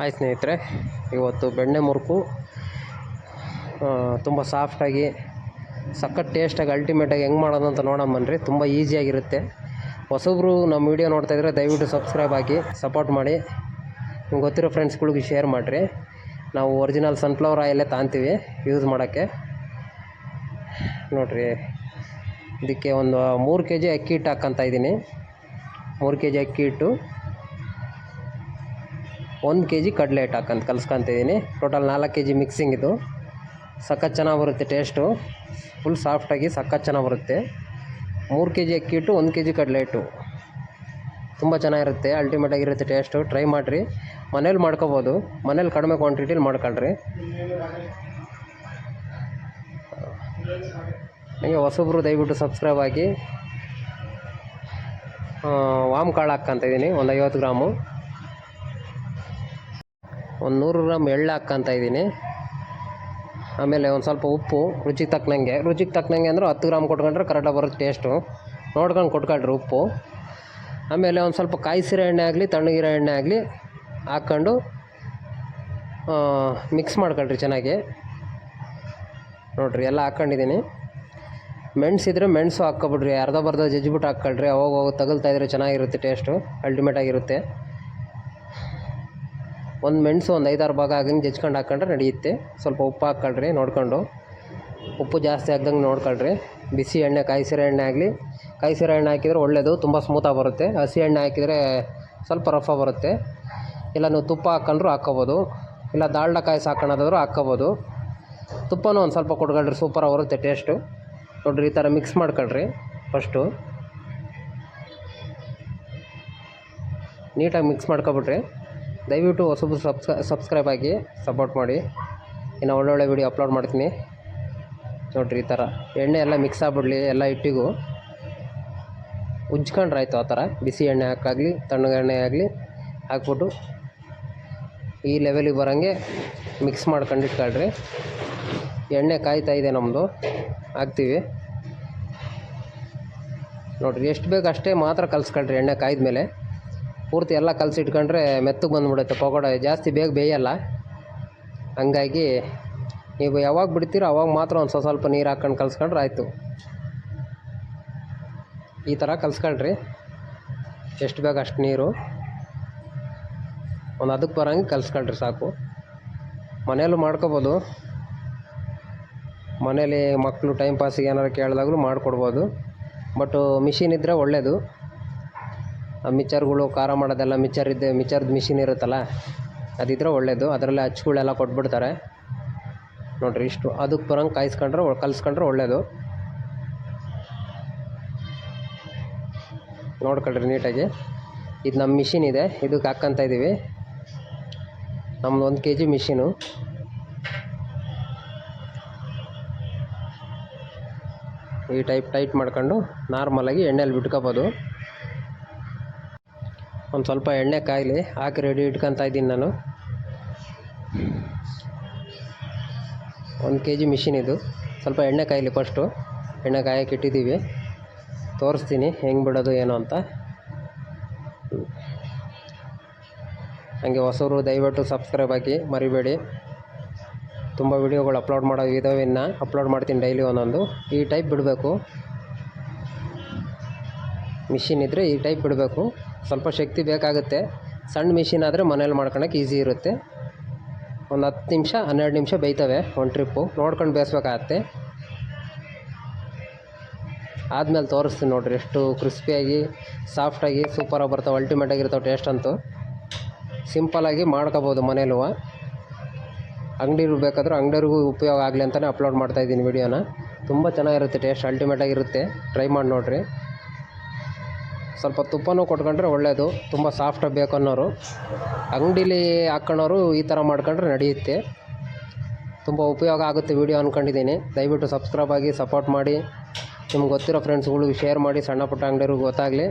Hi ಸ್ನೇಹಿತರೆ, ಇವತ್ತು ಬೆಣ್ಣೆ ಮುರುಕು ತುಂಬ ಸಾಫ್ಟಾಗಿ, ಸಖತ್ ಟೇಸ್ಟಾಗಿ ಅಲ್ಟಿಮೇಟಾಗಿ ಹೆಂಗೆ ಮಾಡೋದು ಅಂತ ನೋಡೋಣ ಬನ್ನಿರಿ ತುಂಬ ಈಸಿಯಾಗಿರುತ್ತೆ ಹೊಸಬ್ರು ನಮ್ಮ ವೀಡಿಯೋ ನೋಡ್ತಾ ಇದ್ದರೆ ದಯವಿಟ್ಟು ಸಬ್ಸ್ಕ್ರೈಬ್ ಆಗಿ ಸಪೋರ್ಟ್ ಮಾಡಿ. ನಿಮ್ಗೆ ಗೊತ್ತಿರೋ ಫ್ರೆಂಡ್ಸ್ಗಳಿಗೆ ಶೇರ್ ಮಾಡಿರಿ. ನಾವು ಒರಿಜಿನಲ್ ಸನ್ಫ್ಲವರ್ ಆಯಿಲೇ ತಾಂತೀವಿ ಯೂಸ್ ಮಾಡೋಕ್ಕೆ. ನೋಡಿರಿ, ಇದಕ್ಕೆ ಒಂದು ಮೂರು ಕೆ ಜಿ ಅಕ್ಕಿ ಹಿಟ್ಟು ಹಾಕ್ಕೊಂತ ಇದ್ದೀನಿ. ಮೂರು ಕೆ ಜಿ ಅಕ್ಕಿ ಹಿಟ್ಟು. ಒಂದು ಕೆ ಜಿ ಕಡಲೆ ಹಿಟ್ಟು ಹಾಕಂತ ಕಲ್ಸ್ಕೊಂತಿದ್ದೀನಿ ಟೋಟಲ್ ನಾಲ್ಕು ಕೆ ಜಿ ಮಿಕ್ಸಿಂಗ್ ಇದು. ಸಖತ್ ಚೆನ್ನಾಗಿ ಬರುತ್ತೆ ಟೇಸ್ಟು ಫುಲ್ ಸಾಫ್ಟಾಗಿ ಸಖತ್ ಚೆನ್ನಾಗಿ ಬರುತ್ತೆ. ಮೂರು ಕೆ ಜಿ ಅಕ್ಕಿ ಹಿಟ್ಟು, ಒಂದು ಕೆ ಜಿ ಕಡಲೆ ಹಿಟ್ಟು. ತುಂಬ ಚೆನ್ನಾಗಿರುತ್ತೆ. ಅಲ್ಟಿಮೇಟಾಗಿರುತ್ತೆ ಟೇಸ್ಟು ಟ್ರೈ ಮಾಡಿರಿ. ಮನೇಲಿ ಮಾಡ್ಕೋಬೋದು. ಮನೇಲಿ ಕಡಿಮೆ ಕ್ವಾಂಟಿಟಿಲಿ ಮಾಡ್ಕೊಳ್ರಿ. ಹಂಗೆ ಹೊಸಬ್ರು ದಯವಿಟ್ಟು ಸಬ್ಸ್ಕ್ರೈಬ್ ಆಗಿ ವಾಮ್ ಕಾಳು ಹಾಕ್ಕೊಂತ ಇದ್ದೀನಿ ಒಂದು ಐವತ್ತು ಗ್ರಾಮು. ಒಂದು ನೂರು ಗ್ರಾಮ್ ಎಳ್ಳು ಹಾಕ್ಕೊಂತ ಇದ್ದೀನಿ. ಆಮೇಲೆ ಒಂದು ಸ್ವಲ್ಪ ಉಪ್ಪು, ರುಚಿಗೆ ತಕ್ಕನಂಗೆ ರುಚಿಗೆ ತಕ್ಕನಂಗೆ ಅಂದ್ರೆ ಹತ್ತು ಗ್ರಾಮ್ ಕೊಟ್ಕೊಂಡ್ರೆ ಕರೆಕ್ಟಾಗಿ ಬರುತ್ತೆ ಟೇಸ್ಟು ನೋಡ್ಕೊಂಡು ಕೊಟ್ಕೊಳ್ರಿ ಉಪ್ಪು. ಆಮೇಲೆ ಒಂದು ಸ್ವಲ್ಪ ಕಾಯಿಸಿರೋ ಎಣ್ಣೆ ಆಗಲಿ, ತಣ್ಣಗಿರೋ ಎಣ್ಣೆ ಆಗಲಿ ಹಾಕ್ಕೊಂಡು ಮಿಕ್ಸ್ ಮಾಡ್ಕೊಳ್ರಿ ಚೆನ್ನಾಗಿ. ನೋಡಿರಿ, ಎಲ್ಲ ಹಾಕ್ಕೊಂಡಿದ್ದೀನಿ. ಮೆಣಸಿದ್ರೆ ಮೆಣಸು ಹಾಕ್ಕೊಬಿಡ್ರಿ, ಅರ್ಧ ಬರ್ಧ ಜಜ್ಜಿಬಿಟ್ಟು ಹಾಕ್ಕೊಳ್ರಿ. ಅವಾಗ ಹೋಗಿ ತಗಲ್ತಾ ಇದ್ರೆ ಚೆನ್ನಾಗಿರುತ್ತೆ ಟೇಸ್ಟು ಅಲ್ಟಿಮೇಟ್ ಆಗಿರುತ್ತೆ. ಒಂದು ಮೆಣಸು ಒಂದು ಐದಾರು ಭಾಗ ಆಗಂಗೆ ಜಜ್ಕೊಂಡು ಹಾಕ್ಕೊಂಡ್ರೆ ನಡೆಯುತ್ತೆ. ಸ್ವಲ್ಪ ಉಪ್ಪು ಹಾಕ್ಕೊಳ್ರಿ, ನೋಡ್ಕೊಂಡು. ಉಪ್ಪು ಜಾಸ್ತಿ ಆಗ್ದಂಗೆ ನೋಡ್ಕೊಳ್ರಿ. ಬಿಸಿ ಎಣ್ಣೆ, ಕಾಯಿಸಿರೋ ಎಣ್ಣೆ ಆಗಲಿ. ಕಾಯಿಸಿರೋ ಎಣ್ಣೆ ಹಾಕಿದರೆ ಒಳ್ಳೆಯದು ತುಂಬ ಸ್ಮೂತಾಗಿ ಬರುತ್ತೆ. ಹಸಿ ಎಣ್ಣೆ ಹಾಕಿದರೆ ಸ್ವಲ್ಪ ರಫ ಬರುತ್ತೆ. ಇಲ್ಲ ನೀವು ತುಪ್ಪ ಹಾಕ್ಕೊಂಡ್ರು ಹಾಕ್ಕೋಬೋದು. ಇಲ್ಲ ದಾಲ್ಡ ಕಾಯಿಸಿ ಹಾಕ್ಕೊಳೋದಾದ್ರೂ ಹಾಕ್ಕೋಬೋದು. ತುಪ್ಪನೂ ಒಂದು ಸ್ವಲ್ಪ ಕೊಟ್ಕೊಳ್ರಿ ಸೂಪರಾಗಿ ಬರುತ್ತೆ ಟೇಸ್ಟು ನೋಡಿರಿ, ಈ ಥರ ಮಿಕ್ಸ್ ಮಾಡ್ಕೊಳ್ರಿ ಫಸ್ಟು ನೀಟಾಗಿ ಮಿಕ್ಸ್ ಮಾಡ್ಕೊಬಿಟ್ರಿ. ದಯವಿಟ್ಟು ಹೊಸಬ್ರು ಸಬ್ಸ್ಕ್ರೈ ಸಬ್ಸ್ಕ್ರೈಬ್ ಆಗಿ ಸಪೋರ್ಟ್ ಮಾಡಿ. ಇನ್ನು ಒಳ್ಳೊಳ್ಳೆ ವೀಡಿಯೋ ಅಪ್ಲೋಡ್ ಮಾಡ್ತೀನಿ. ನೋಡಿರಿ ಈ ಥರ ಎಣ್ಣೆ ಎಲ್ಲ ಮಿಕ್ಸ್ ಆಗ್ಬಿಡಲಿ ಎಲ್ಲ ಹಿಟ್ಟಿಗೂ. ಉಜ್ಕೊಂಡ್ರೆ ಆಯಿತು ಆ ಥರ ಬಿಸಿ ಎಣ್ಣೆ ಹಾಕಾಗಲಿ, ತಣ್ಣಗೆ ಎಣ್ಣೆ ಆಗಲಿ ಹಾಕ್ಬಿಟ್ಟು ಈ ಲೆವೆಲಿಗೆ ಬರೋಂಗೆ ಮಿಕ್ಸ್ ಮಾಡ್ಕೊಂಡು ಇಟ್ಕೊಳ್ರಿ ಎಣ್ಣೆ ಕಾಯ್ತಾ ಇದೆ ನಮ್ಮದು ಹಾಕ್ತೀವಿ. ನೋಡಿರಿ, ಎಷ್ಟು ಬೇಕು ಅಷ್ಟೇ ಮಾತ್ರ ಕಲಿಸ್ಕೊಳ್ರಿ ಎಣ್ಣೆ ಕಾಯ್ದ ಮೇಲೆ ಪೂರ್ತಿ ಎಲ್ಲ ಕಲಸಿಟ್ಕೊಂಡ್ರೆ ಮೆತ್ತಗೆ ಬಂದುಬಿಡುತ್ತೆ. ಪಕೋಡ ಜಾಸ್ತಿ ಬೇಗ ಬೇಯಲ್ಲ. ಹಂಗಾಗಿ ನೀವು ಯಾವಾಗ ಬಿಡ್ತೀರೋ ಅವಾಗ ಮಾತ್ರ ಒಂದು ಸ್ವಲ್ಪ ಸ್ವಲ್ಪ ನೀರು ಹಾಕ್ಕೊಂಡು ಕಲ್ಸ್ಕೊಂಡ್ರೆ ಆಯಿತು. ಈ ಥರ ಕಲ್ಸ್ಕೊಳ್ರಿ ಎಷ್ಟು ಬೇಗ ಅಷ್ಟು ನೀರು. ಒಂದು ಅದಕ್ಕೆ ಬರೋಂಗೆ ಕಲ್ಸ್ಕೊಳ್ರಿ ಸಾಕು. ಮನೆಯಲ್ಲೂ ಮಾಡ್ಕೋಬೋದು. ಮನೇಲಿ ಮಕ್ಕಳು ಟೈಮ್ ಪಾಸಿಗೆ ಏನಾರು ಕೇಳಿದಾಗಲೂ ಮಾಡಿಕೊಡ್ಬೋದು. ಬಟ್ ಮಿಷಿನ್ ಇದ್ದರೆ ಒಳ್ಳೆಯದು ಮಿಚ್ಚರ್ಗಳು ಖಾರ ಮಾಡೋದೆಲ್ಲ ಮಿಚ್ಚರ್ ಇದ್ದೆ ಮಿಚ್ಚರ್ದು ಮಿಷಿನ್ ಇರುತ್ತಲ್ಲ, ಅದಿದ್ರೆ ಒಳ್ಳೆಯದು ಅದರಲ್ಲೇ ಅಚ್ಚುಗಳೆಲ್ಲ ಕೊಟ್ಬಿಡ್ತಾರೆ. ನೋಡಿರಿ ಇಷ್ಟು. ಅದಕ್ಕೆ ಬರೋಂಗೆ ಕಾಯಿಸ್ಕೊಂಡ್ರೆ ಕಲಿಸ್ಕೊಂಡ್ರೆ ಕಲ್ಸ್ಕೊಂಡ್ರೆ ಒಳ್ಳೆಯದು ನೋಡ್ಕೊಳ್ರಿ ನೀಟಾಗಿ. ಇದು ನಮ್ಮ ಮಿಷಿನ್ ಇದೆ. ಇದಕ್ಕೆ ಹಾಕ್ಕಂತ ಇದ್ದೀವಿ ನಮ್ದು ಒಂದು ಕೆ ಜಿ ಮಿಷಿನು ಈ ಟೈಪ್ ಟೈಟ್ ಮಾಡ್ಕೊಂಡು ನಾರ್ಮಲಾಗಿ ಎಣ್ಣೆಯಲ್ಲಿ ಬಿಟ್ಕೋಬೋದು. ಒಂದು ಸ್ವಲ್ಪ ಎಣ್ಣೆ ಕಾಯಲಿ ಹಾಕಿ ರೆಡಿ ಇಟ್ಕೊತಾ ಇದ್ದೀನಿ ನಾನು. ಒಂದು ಕೆ ಜಿ ಮಿಷಿನ್ ಇದು. ಸ್ವಲ್ಪ ಎಣ್ಣೆ ಕಾಯಲಿ ಫಸ್ಟು ಎಣ್ಣೆ ಕಾಯಕ್ಕೆ ಇಟ್ಟಿದ್ದೀವಿ. ತೋರಿಸ್ತೀನಿ ಹೆಂಗೆ ಬಿಡೋದು ಏನು ಅಂತ. ಹಂಗೆ ಹೊಸರು ದಯವಿಟ್ಟು ಸಬ್ಸ್ಕ್ರೈಬ್ ಆಗಿ ಮರಿಬೇಡಿ. ತುಂಬ ವಿಡಿಯೋಗಳು ಅಪ್ಲೋಡ್ ಮಾಡೋ ಇದಾವೆ ಇನ್ನು. ಅಪ್ಲೋಡ್ ಮಾಡ್ತೀನಿ ಡೈಲಿ ಒಂದೊಂದು. ಈ ಟೈಪ್ ಬಿಡಬೇಕು. ಮಿಷಿನ್ ಇದ್ದರೆ ಈ ಟೈಪ್ ಬಿಡಬೇಕು. ಸ್ವಲ್ಪ ಶಕ್ತಿ ಬೇಕಾಗುತ್ತೆ. ಸಣ್ಣ ಮಿಷಿನ್ ಆದರೆ ಮನೇಲಿ ಮಾಡ್ಕೊಳಕ್ಕೆ ಈಸಿ ಇರುತ್ತೆ. ಒಂದು ಹತ್ತು ನಿಮಿಷ, ಹನ್ನೆರಡು ನಿಮಿಷ ಬೇಯ್ತವೆ ಒಂದು ಟ್ರಿಪ್ಪು ನೋಡ್ಕೊಂಡು ಬೇಯಿಸ್ಬೇಕಾಗತ್ತೆ. ಆದಮೇಲೆ ತೋರಿಸ್ತೀನಿ ನೋಡಿರಿ ಎಷ್ಟು ಕ್ರಿಸ್ಪಿಯಾಗಿ ಸಾಫ್ಟಾಗಿ ಸೂಪರಾಗಿ ಬರ್ತಾವೆ. ಅಲ್ಟಿಮೇಟ್ ಇರ್ತಾವೆ ಟೇಸ್ಟ್ ಅಂತೂ. ಸಿಂಪಲಾಗಿ ಮಾಡ್ಕೋಬೋದು ಮನೇಲೂ. ಅಂಗಡಿರು ಬೇಕಾದರೂ ಅಂಗಡಿಯವ್ರಿಗೂ ಉಪಯೋಗ ಆಗಲಿ ಅಂತಲೇ ಅಪ್ಲೋಡ್ ಮಾಡ್ತಾ ಇದ್ದೀನಿ ವಿಡಿಯೋನ ತುಂಬ ಚೆನ್ನಾಗಿರುತ್ತೆ ಟೇಸ್ಟ್ ಅಲ್ಟಿಮೇಟಾಗಿರುತ್ತೆ ಟ್ರೈ ಮಾಡಿ ನೋಡಿರಿ. ಸ್ವಲ್ಪ ತುಪ್ಪನೂ ಕೊಟ್ಕೊಂಡ್ರೆ ಒಳ್ಳೆಯದು ತುಂಬ ಸಾಫ್ಟ್ ಬೇಕು ಅನ್ನೋರು. ಅಂಗಡೀಲಿ ಹಾಕ್ಕೊಳೋರು ಈ ಥರ ಮಾಡ್ಕೊಂಡ್ರೆ ನಡೆಯುತ್ತೆ. ತುಂಬ ಉಪಯೋಗ ಆಗುತ್ತೆ ವಿಡಿಯೋ ಅಂದ್ಕೊಂಡಿದ್ದೀನಿ ದಯವಿಟ್ಟು ಸಬ್ಸ್ಕ್ರೈಬ್ ಆಗಿ ಸಪೋರ್ಟ್ ಮಾಡಿ. ನಿಮ್ಗೆ ಗೊತ್ತಿರೋ ಫ್ರೆಂಡ್ಸ್ಗಳಿಗೂ ಶೇರ್ ಮಾಡಿ. ಸಣ್ಣ ಪುಟ್ಟ ಅಂಗಡಿಯವ್ರಿಗೆ ಗೊತ್ತಾಗಲಿ.